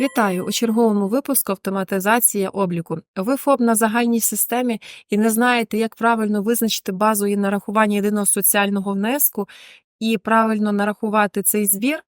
Вітаю у черговому випуску автоматизація обліку. Ви ФОП на загальній системі і не знаєте, як правильно визначити базу і нарахування єдиного соціального внеску і правильно нарахувати цей збір.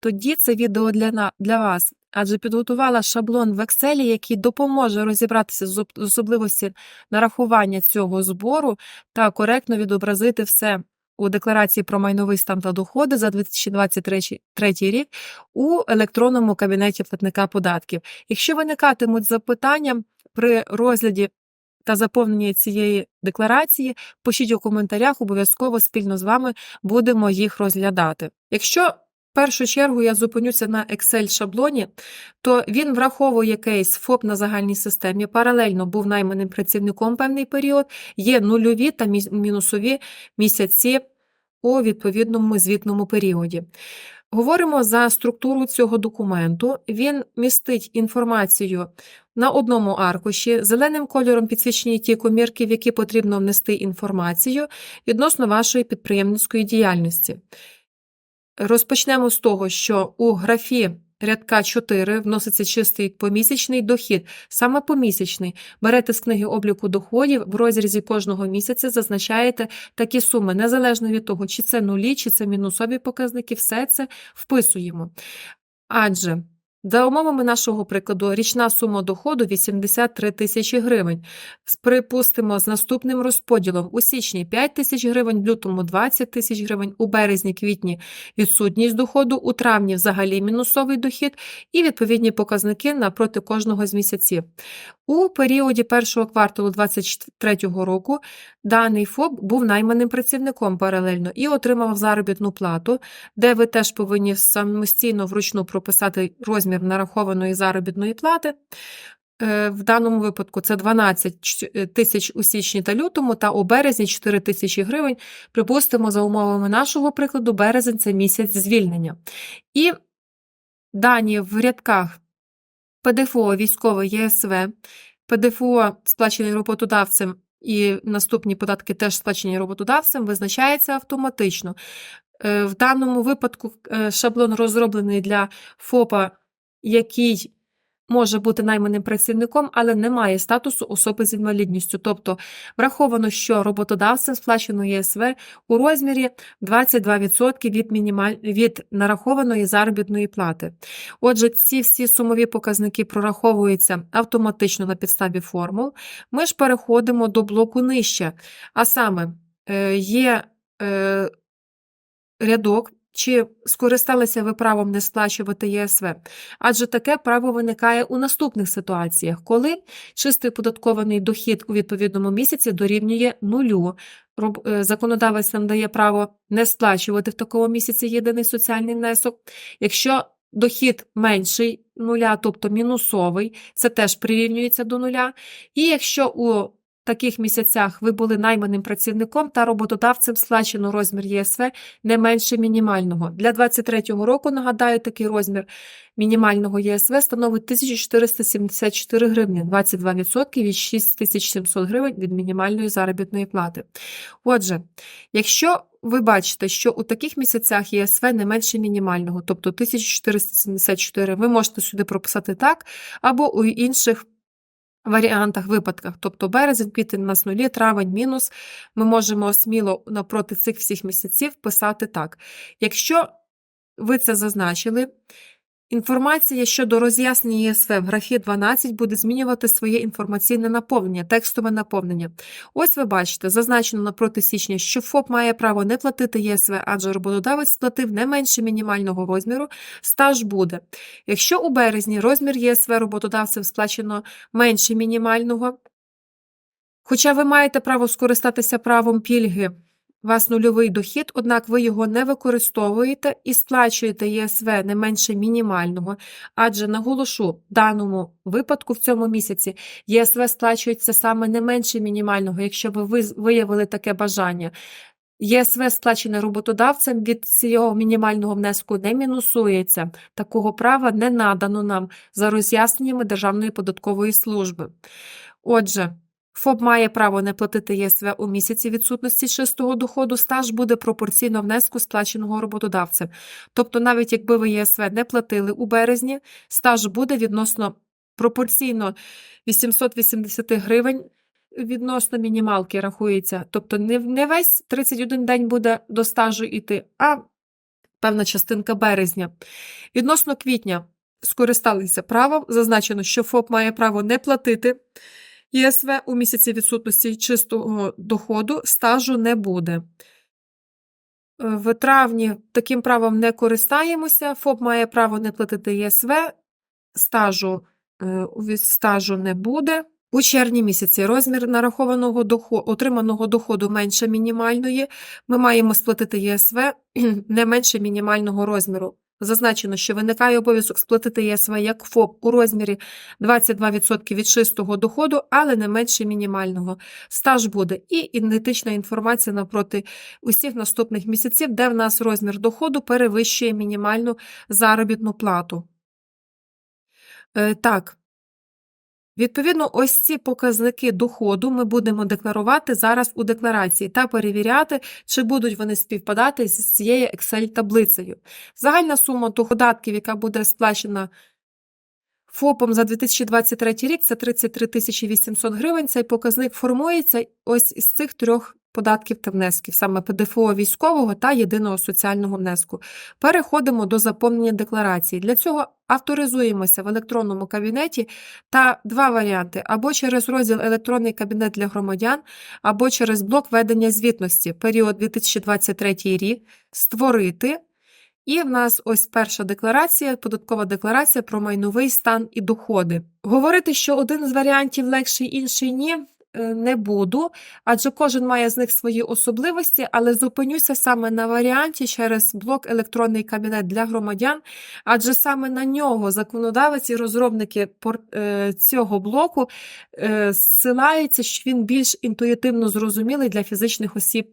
Тоді це відео для, для вас, адже підготувала шаблон в Excel, який допоможе розібратися з особливості нарахування цього збору та коректно відобразити все у декларації про майновий стан та доходи за 2023 рік у електронному кабінеті платника податків. Якщо виникатимуть запитання при розгляді та заповненні цієї декларації, пишіть у коментарях, обов'язково спільно з вами будемо їх розглядати. Якщо в першу чергу я зупинюся на Excel-шаблоні, то він враховує кейс ФОП на загальній системі, паралельно був найманим працівником певний період, є нульові та мінусові місяці у відповідному звітному періоді. Говоримо за структуру цього документу. Він містить інформацію на одному аркуші. Зеленим кольором підсвічені ті комірки, в які потрібно внести інформацію відносно вашої підприємницької діяльності. Розпочнемо з того, що у графі рядка 4 вноситься чистий помісячний дохід, саме помісячний. Берете з книги обліку доходів, в розрізі кожного місяця зазначаєте такі суми, незалежно від того, чи це нулі, чи це мінусові показники, все це вписуємо. Адже за умовами нашого прикладу, річна сума доходу 83 тисячі гривень. Припустимо, з наступним розподілом у січні 5 тисяч гривень, в лютому 20 тисяч гривень, у березні, квітні відсутність доходу, у травні взагалі мінусовий дохід і відповідні показники напроти кожного з місяців. У періоді першого кварталу 2023 року даний ФОП був найманим працівником паралельно і отримав заробітну плату, де ви теж повинні самостійно вручну прописати розмір нарахованої заробітної плати. Е, В даному випадку це 12 е, тисяч у січні та лютому, та у березні 4 тисячі гривень. Припустимо, за умовами нашого прикладу, березень це місяць звільнення. І дані в рядках ПДФО військове ЄСВ, ПДФО сплачений роботодавцем і наступні податки теж сплачені роботодавцем, визначається автоматично. Е, В даному випадку шаблон розроблений для ФОПа, який може бути найманим працівником, але не має статусу особи з інвалідністю. Тобто враховано, що роботодавцем сплачено ЄСВ у розмірі 22% від, мінімаль... від нарахованої заробітної плати. Отже, ці всі сумові показники прораховуються автоматично на підставі формул. Ми ж переходимо до блоку нижче. А саме е, є е, рядок, чи скористалися ви правом не сплачувати ЄСВ? Адже таке право виникає у наступних ситуаціях, коли чистий податкований дохід у відповідному місяці дорівнює нулю. Е, Законодавець нам дає право не сплачувати в такому місяці єдиний соціальний внесок. Якщо дохід менший нуля, тобто мінусовий, це теж прирівнюється до нуля. І якщо у таких місяцях ви були найманим працівником та роботодавцем сплачено розмір ЄСВ не менше мінімального. Для 2023 року, нагадаю, такий розмір мінімального ЄСВ становить 1474 гривні, 22% від 6700 гривень від мінімальної заробітної плати. Отже, якщо ви бачите, що у таких місяцях ЄСВ не менше мінімального, тобто 1474, ви можете сюди прописати так, або у інших варіантах, випадках, тобто березень, квітень нас нулі, травень мінус, ми можемо сміло напроти цих всіх місяців писати так. Якщо ви це зазначили, інформація щодо роз'яснення ЄСВ в графі 12 буде змінювати своє інформаційне наповнення, текстове наповнення. Ось ви бачите, зазначено напроти січня, що ФОП має право не платити ЄСВ, адже роботодавець сплатив не менше мінімального розміру, стаж буде. Якщо у березні розмір ЄСВ роботодавцем сплачено менше мінімального, хоча ви маєте право скористатися правом пільги, вас нульовий дохід, однак ви його не використовуєте і сплачуєте ЄСВ не менше мінімального, адже наголошу, в даному випадку в цьому місяці ЄСВ сплачується саме не менше мінімального, якщо ви виявили таке бажання. ЄСВ, сплачене роботодавцем від цього мінімального внеску не мінусується. Такого права не надано нам за роз'ясненнями Державної податкової служби. Отже, ФОП має право не платити ЄСВ у місяці відсутності чистого доходу, стаж буде пропорційно внеску сплаченого роботодавцем. Тобто, навіть якби ви ЄСВ не платили у березні, стаж буде відносно пропорційно 880 гривень відносно мінімалки рахується. Тобто не, не весь 31 день буде до стажу йти, а певна частинка березня. Відносно квітня скористалися правом. Зазначено, що ФОП має право не платити ЄСВ у місяці відсутності чистого доходу, стажу не буде. Е, В травні таким правом не користаємося. ФОП має право не платити ЄСВ, стажу, е, стажу не буде. У червні місяці розмір нарахованого доходу, отриманого доходу менше мінімальної. Ми маємо сплатити ЄСВ не менше мінімального розміру. Зазначено, що виникає обов'язок сплатити ЄСВ як ФОП у розмірі 22% від чистого доходу, але не менше мінімального. Стаж буде і ідентична інформація навпроти усіх наступних місяців, де в нас розмір доходу перевищує мінімальну заробітну плату. Е, так. Відповідно, ось ці показники доходу ми будемо декларувати зараз у декларації та перевіряти, чи будуть вони співпадати з цією Excel-таблицею. Загальна сума доходатків, яка буде сплачена ФОПом за 2023 рік, це 33 800 гривень. Цей показник формується ось із цих трьох податків та внесків, саме ПДФО військового та єдиного соціального внеску. Переходимо до заповнення декларації. Для цього авторизуємося в електронному кабінеті та два варіанти: або через розділ Електронний кабінет для громадян, або через блок ведення звітності, період 2023 рік, створити. І в нас ось перша декларація, податкова декларація про майновий стан і доходи. Говорити, що один з варіантів легший, інший ні, не буду, адже кожен має з них свої особливості, але зупинюся саме на варіанті через блок електронний кабінет для громадян, адже саме на нього законодавець і розробники е, цього блоку е, зсилаються, що він більш інтуїтивно зрозумілий для фізичних осіб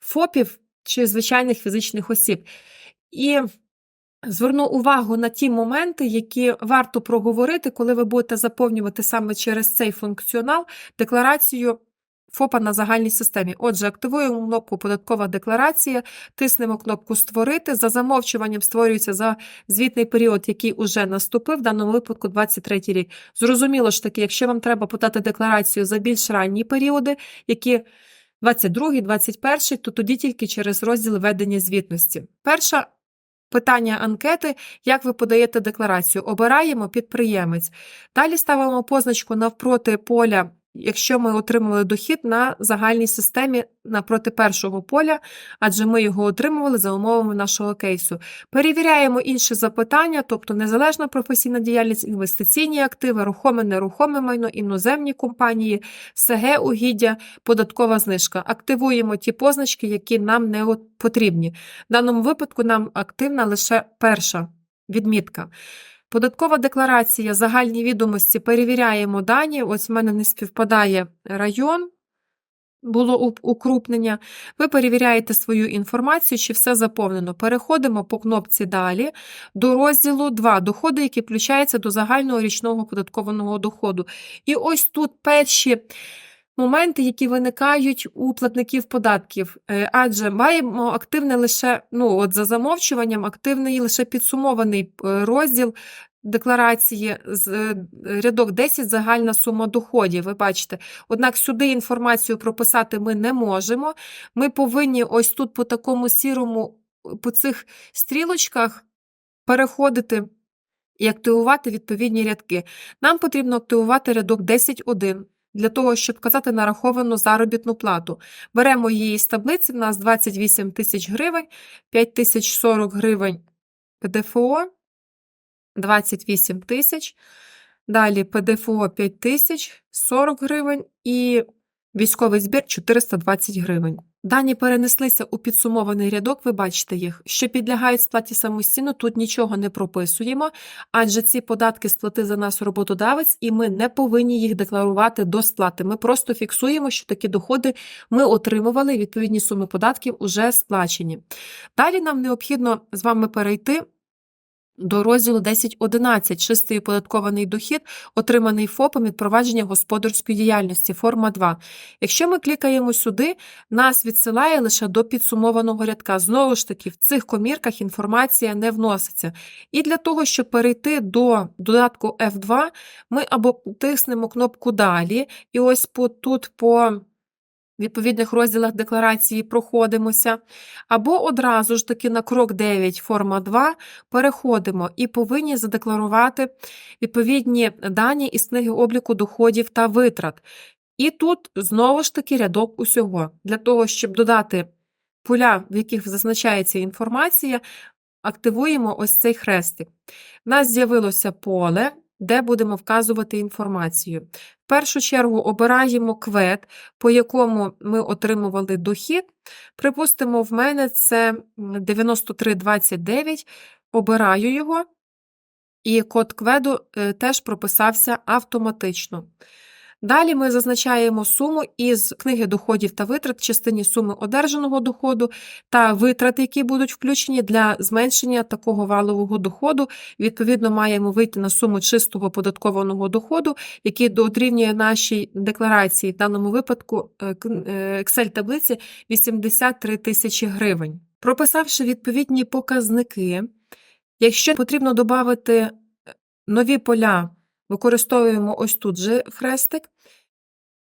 ФОПів чи звичайних фізичних осіб. І зверну увагу на ті моменти, які варто проговорити, коли ви будете заповнювати саме через цей функціонал декларацію ФОПа на загальній системі. Отже, активуємо кнопку Податкова декларація, тиснемо кнопку Створити. За замовчуванням створюється за звітний період, який уже наступив, в даному випадку 23 рік. Зрозуміло ж таки, якщо вам треба подати декларацію за більш ранні періоди, які 22, 21, то тоді тільки через розділ ведення звітності. Перша питання анкети, як ви подаєте декларацію. Обираємо підприємець. Далі ставимо позначку навпроти поля, якщо ми отримали дохід на загальній системі напроти першого поля, адже ми його отримували за умовами нашого кейсу. Перевіряємо інші запитання, тобто незалежна професійна діяльність, інвестиційні активи, рухоме, нерухоме майно, іноземні компанії, СГ угіддя, податкова знижка. Активуємо ті позначки, які нам не потрібні. В даному випадку нам активна лише перша відмітка. Податкова декларація, загальні відомості, перевіряємо дані. Ось в мене не співпадає район, було укрупнення. Ви перевіряєте свою інформацію, чи все заповнено. Переходимо по кнопці Далі до розділу 2 доходи, які включаються до загального річного податкованого доходу. І ось тут перші моменти, які виникають у платників податків. Е, Адже маємо активне лише, ну от за замовчуванням, активний лише підсумований е, розділ декларації з е, рядок 10 загальна сума доходів. Ви бачите. Однак сюди інформацію прописати ми не можемо. Ми повинні ось тут по такому сірому, по цих стрілочках переходити і активувати відповідні рядки. Нам потрібно активувати рядок 10.1 для того, щоб казати нараховану заробітну плату. Беремо її з таблиці, в нас 28 тисяч гривень, 5 тисяч 40 гривень ПДФО, 28 тисяч. Далі ПДФО 5 тисяч 40 гривень і військовий збір 420 гривень. Дані перенеслися у підсумований рядок, ви бачите їх. Що підлягають сплаті самостійно, тут нічого не прописуємо, адже ці податки сплати за нас роботодавець, і ми не повинні їх декларувати до сплати. Ми просто фіксуємо, що такі доходи ми отримували, відповідні суми податків уже сплачені. Далі нам необхідно з вами перейти до розділу 10.11 чистий оподаткований дохід, отриманий ФОПом від провадження господарської діяльності, форма 2. Якщо ми клікаємо сюди, нас відсилає лише до підсумованого рядка. Знову ж таки, в цих комірках інформація не вноситься. І для того, щоб перейти до додатку F2, ми або тиснемо кнопку Далі, і ось по, тут по відповідних розділах декларації проходимося, або одразу ж таки на крок 9, форма 2, переходимо і повинні задекларувати відповідні дані із книги обліку доходів та витрат. І тут знову ж таки рядок усього. Для того, щоб додати поля, в яких зазначається інформація, активуємо ось цей хрестик. У нас з'явилося поле, де будемо вказувати інформацію. В першу чергу обираємо квет, по якому ми отримували дохід. Припустимо, в мене це 9329, обираю його, і код кведу е, теж прописався автоматично. Далі ми зазначаємо суму із книги доходів та витрат частині суми одержаного доходу та витрат, які будуть включені для зменшення такого валового доходу. Відповідно, маємо вийти на суму чистого податкованого доходу, який дорівнює нашій декларації, в даному випадку е, е, Excel-таблиці 83 тисячі гривень. Прописавши відповідні показники, якщо потрібно додати нові поля, використовуємо ось тут же хрестик.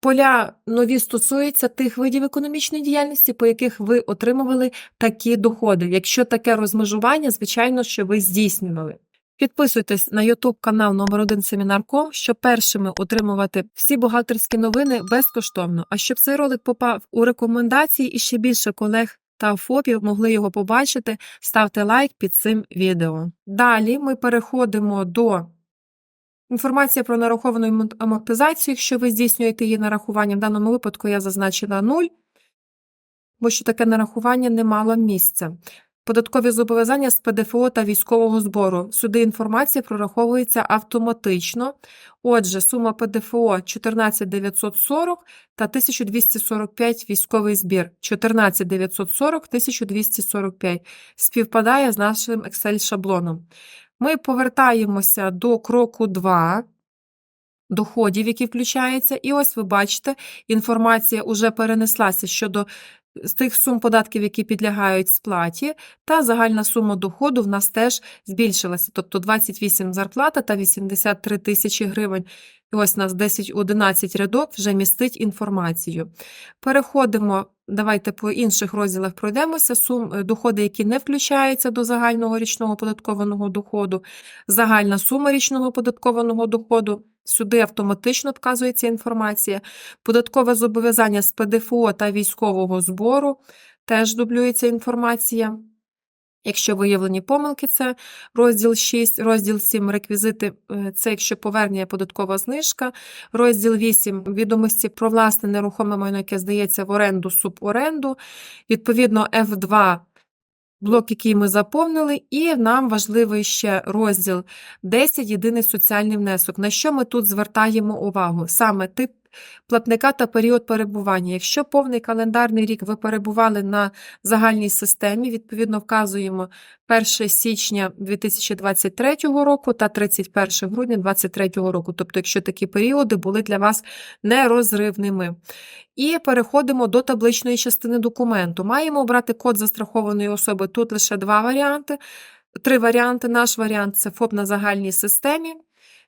Поля нові стосуються тих видів економічної діяльності, по яких ви отримували такі доходи. Якщо таке розмежування, звичайно, що ви здійснювали. Підписуйтесь на YouTube канал номер 1 Семінар.ком, щоб першими отримувати всі бухгалтерські новини безкоштовно. А щоб цей ролик попав у рекомендації і ще більше колег та ФОПів могли його побачити, ставте лайк під цим відео. Далі ми переходимо до Інформація про нараховану амортизацію, якщо ви здійснюєте її нарахування, в даному випадку я зазначила 0, бо що таке нарахування не мало місця. Податкові зобов'язання з ПДФО та військового збору. Сюди інформація прораховується автоматично. Отже, сума ПДФО 14940 та 1245 військовий збір. 14940, 1245 співпадає з нашим Excel-шаблоном. Ми повертаємося до кроку 2 доходів, які включаються, і ось ви бачите, інформація вже перенеслася щодо з тих сум податків, які підлягають сплаті, та загальна сума доходу в нас теж збільшилася, тобто 28 зарплата та 83 тисячі гривень. І ось нас 10-11 рядок вже містить інформацію. Переходимо, давайте по інших розділах пройдемося. Сум, е, доходи, які не включаються до загального річного податкованого доходу, загальна сума річного податкованого доходу. Сюди автоматично вказується інформація. Податкове зобов'язання з ПДФО та військового збору теж дублюється інформація. Якщо виявлені помилки, це розділ 6, розділ 7 реквізити е, це якщо повернення податкова знижка, розділ 8 відомості про власне нерухоме майно, яке здається в оренду, суборенду, відповідно F2 блок, який ми заповнили, і нам важливий ще розділ 10 єдиний соціальний внесок. На що ми тут звертаємо увагу? Саме тип платника та період перебування. Якщо повний календарний рік ви перебували на загальній системі, відповідно вказуємо 1 січня 2023 року та 31 грудня 2023 року. Тобто, якщо такі періоди були для вас нерозривними. І переходимо до табличної частини документу. Маємо обрати код застрахованої особи. Тут лише два варіанти. Три варіанти. Наш варіант це ФОП на загальній системі.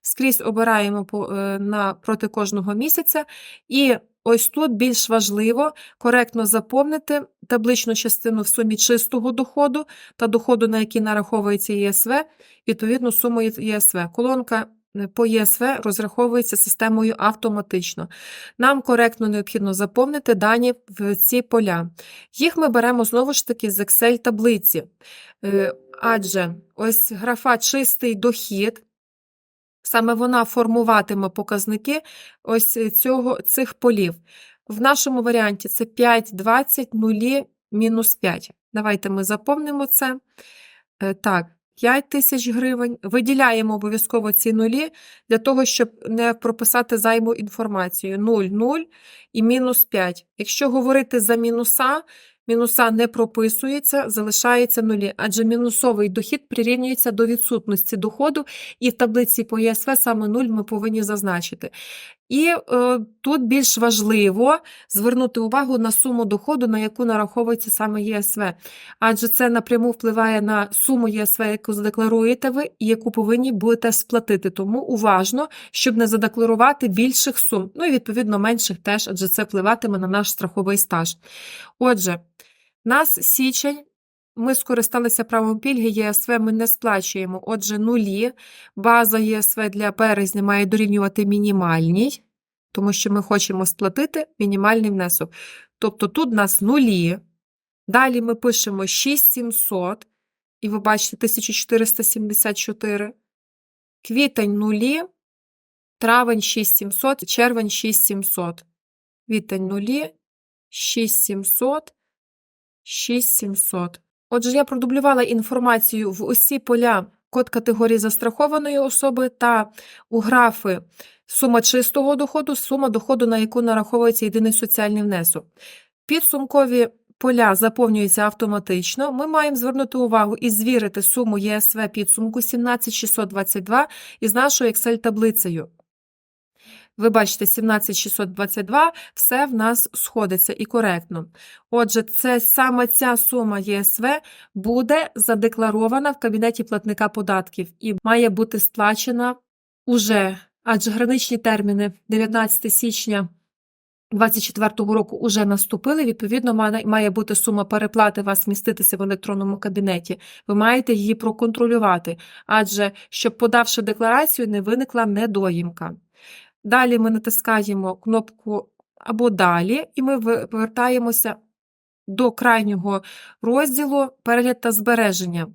Скрізь обираємо е, на проти кожного місяця. І ось тут більш важливо коректно заповнити табличну частину в сумі чистого доходу та доходу, на який нараховується ЄСВ, відповідну суму ЄСВ. Колонка е, по ЄСВ розраховується системою автоматично. Нам коректно необхідно заповнити дані в ці поля. Їх ми беремо знову ж таки з Excel-таблиці. Е, Адже ось графа чистий дохід. Саме вона формуватиме показники ось цього, цих полів. В нашому варіанті це 5, 20, 0, мінус 5. Давайте ми заповнимо це. Е, Так, 5 тисяч гривень. Виділяємо обов'язково ці нулі для того, щоб не прописати займу інформацію. 0, 0 і мінус 5. Якщо говорити за мінуса, мінуса не прописується, залишається нулі, адже мінусовий дохід прирівнюється до відсутності доходу, і в таблиці по ЄСВ саме нуль ми повинні зазначити. І е, тут більш важливо звернути увагу на суму доходу, на яку нараховується саме ЄСВ, адже це напряму впливає на суму ЄСВ, яку задекларуєте ви, і яку повинні будете сплатити. Тому уважно, щоб не задекларувати більших сум, ну і відповідно менших теж, адже це впливатиме на наш страховий стаж. Отже, нас січень. Ми скористалися правом пільги ЄСВ, ми не сплачуємо. Отже, нулі. База ЄСВ для березня має дорівнювати мінімальній, тому що ми хочемо сплатити мінімальний внесок. Тобто тут у нас нулі. Далі ми пишемо 6700, і ви бачите 1474. Квітень нулі, травень 6700, червень 6700. Квітень нулі, 6700, 6700. Отже, я продублювала інформацію в усі поля код категорії застрахованої особи та у графи сума чистого доходу, сума доходу, на яку нараховується єдиний соціальний внесок. Підсумкові поля заповнюються автоматично. Ми маємо звернути увагу і звірити суму ЄСВ підсумку 17622 із нашою Excel-таблицею. Ви бачите, 17622, все в нас сходиться і коректно. Отже, це саме ця сума ЄСВ буде задекларована в кабінеті платника податків і має бути сплачена уже, адже граничні терміни 19 січня 2024 року уже наступили, відповідно, має- бути сума переплати вас міститися в електронному кабінеті. Ви маєте її проконтролювати, адже щоб подавши декларацію, не виникла недоїмка. Далі ми натискаємо кнопку або далі, і ми повертаємося до крайнього розділу перегляд та збереження.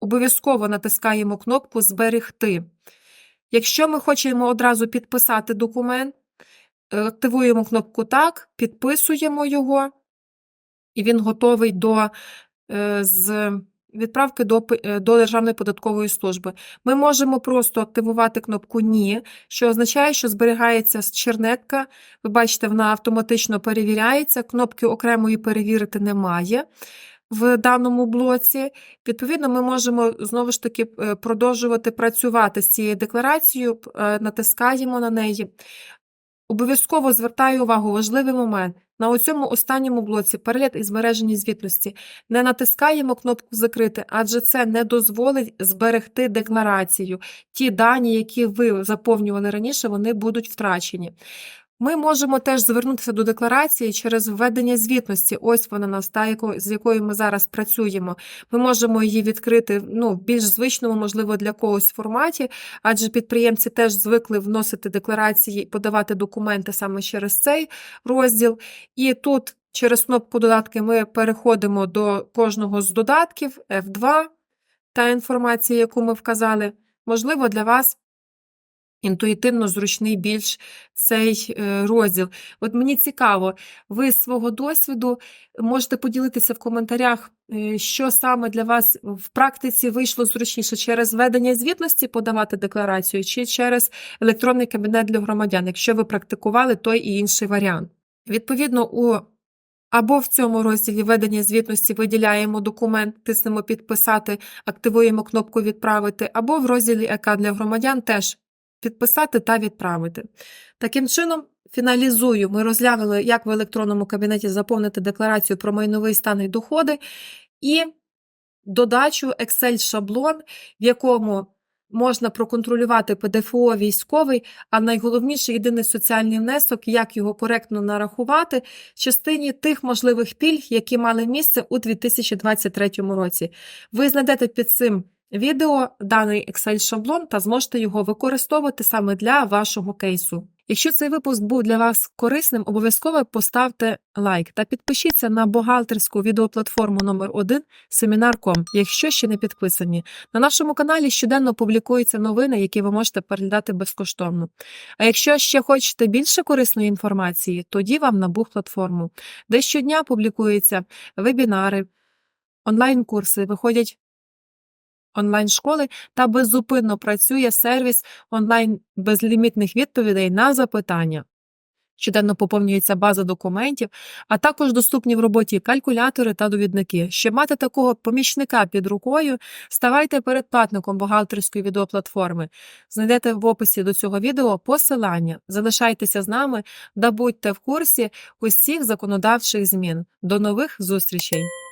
Обов'язково натискаємо кнопку Зберегти. Якщо ми хочемо одразу підписати документ, е, активуємо кнопку Так, підписуємо його, і він готовий до е, з відправки до, е, до Державної податкової служби. Ми можемо просто активувати кнопку Ні, що означає, що зберігається чернетка. Ви бачите, вона автоматично перевіряється. Кнопки окремої перевірити немає в даному блоці. Відповідно, ми можемо знову ж таки е, продовжувати працювати з цією декларацією, е, натискаємо на неї. Обов'язково звертаю увагу, важливий момент. На цьому останньому блоці перегляд і збережені звітності не натискаємо кнопку Закрити, адже це не дозволить зберегти декларацію. Ті дані, які ви заповнювали раніше, вони будуть втрачені. Ми можемо теж звернутися до декларації через введення звітності. Ось вона нас, та, з якою ми зараз працюємо. Ми можемо її відкрити ну, в більш звичному, можливо, для когось форматі, адже підприємці теж звикли вносити декларації і подавати документи саме через цей розділ. І тут через кнопку додатки ми переходимо до кожного з додатків F2 та інформації, яку ми вказали. Можливо, для вас інтуїтивно зручний більш цей е, розділ. От мені цікаво, ви з свого досвіду можете поділитися в коментарях, е, що саме для вас в практиці вийшло зручніше через введення звітності подавати декларацію, чи через електронний кабінет для громадян, якщо ви практикували той і інший варіант. Відповідно, у або в цьому розділі ведення звітності виділяємо документ, тиснемо підписати, активуємо кнопку відправити, або в розділі ЕК для громадян теж підписати та відправити. Таким чином, фіналізую, ми розглянули, як в електронному кабінеті заповнити декларацію про майновий стан і доходи, і додачу Excel-шаблон, в якому можна проконтролювати ПДФО військовий, а найголовніше єдиний соціальний внесок, як його коректно нарахувати в частині тих можливих пільг, які мали місце у 2023 році. Ви знайдете під цим відео даний Excel-шаблон та зможете його використовувати саме для вашого кейсу. Якщо цей випуск був для вас корисним, обов'язково поставте лайк та підпишіться на бухгалтерську відеоплатформу номер 1 Семінар.com, якщо ще не підписані. На нашому каналі щоденно публікуються новини, які ви можете переглядати безкоштовно. А якщо ще хочете більше корисної інформації, тоді вам на Бух-платформу, де щодня публікуються вебінари, онлайн-курси, виходять онлайн-школи та беззупинно працює сервіс онлайн безлімітних відповідей на запитання. Щоденно поповнюється база документів, а також доступні в роботі калькулятори та довідники. Щоб мати такого помічника під рукою, ставайте передплатником бухгалтерської відеоплатформи. Знайдете в описі до цього відео посилання. Залишайтеся з нами та будьте в курсі усіх законодавчих змін. До нових зустрічей!